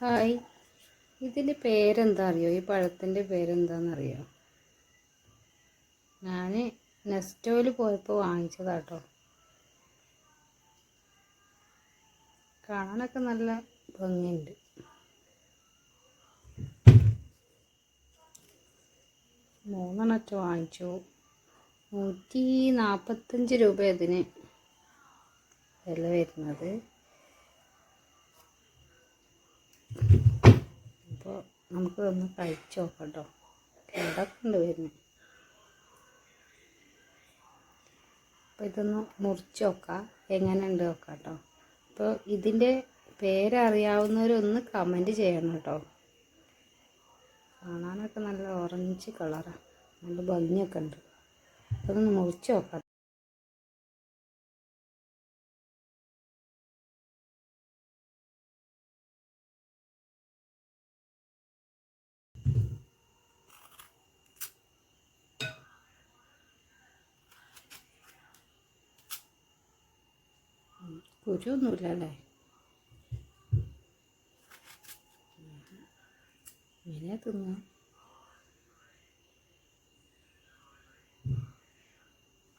Hi. ഇതിന്റെ പേരെന്താ അറിയോ ഈ പഴത്തിന്റെ പേരെന്താണെന്നറിയോ ഞാൻ നെസ്റ്റോയിൽ പോയപ്പോൾ വാങ്ങിച്ചതാട്ടോ. കാണാനൊക്കെ നല്ല ഭംഗിയുണ്ട്. മൂന്നെണ്ണറ്റ് വാങ്ങിച്ചു. നൂറ്റി നാൽപ്പത്തഞ്ച് രൂപ അതിന് വില വരുന്നത് അപ്പോൾ നമുക്ക് ഒന്ന് കഴിച്ച് നോക്കാം കേട്ടോ കേടൊക്കെ അപ്പോൾ ഇതൊന്ന് മുറിച്ച് നോക്കാം. എങ്ങനെ ഉണ്ട് നോക്കാം അപ്പോൾ ഇതിന്റെ പേരറിയാവുന്നവരൊന്ന് കമന്റ് ചെയ്യണം കേട്ടോ. കാണാനൊക്കെ നല്ല ഓറഞ്ച് കളറാണ് നല്ല ഭംഗിയൊക്കെ ഉണ്ട്. അതൊന്ന് മുറിച്ച് നോക്കാം. കുരുവൊന്നുമില്ല അല്ലേ ഇങ്ങനെ തിന്നാം.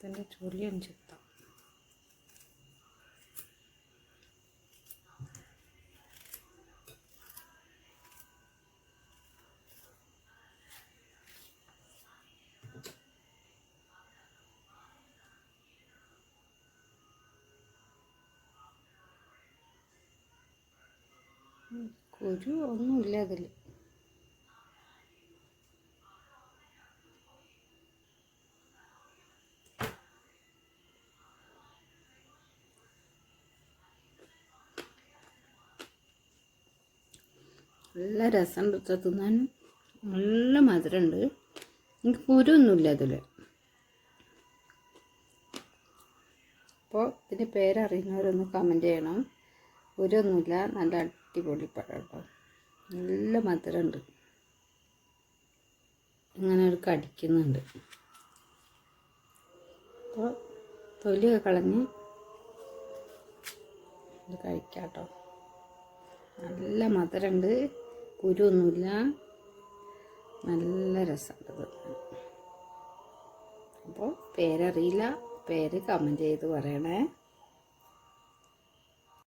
തന്റെ ചൊല്ലിയാണ് ചുത്തം. കുരു ഒന്നുമില്ല അതിൽ നല്ല രസമുണ്ട് തിന്നാൻ. നല്ല മധുരമുണ്ട്. എനിക്ക് കുരുവൊന്നുമില്ല അതിൽ അപ്പോൾ ഇതിന്റെ പേരറിയുന്നവരൊന്ന് കമന്റ് ചെയ്യണം. കുരുവൊന്നുമില്ല നല്ല അടിപൊളി പഴം കേട്ടോ നല്ല മധുരമുണ്ട്. ഇങ്ങനെ ഒരു കടിക്കുന്നുണ്ട്. അപ്പോൾ തൊലിയൊക്കെ കളഞ്ഞ് ഇത് കഴിക്കാം നല്ല മധുരമുണ്ട്. കുരുവൊന്നുമില്ല. നല്ല രസമുണ്ട് അപ്പോൾ പേരറിയില്ല. പേര് കമന്റ് ചെയ്ത് പറയണേ.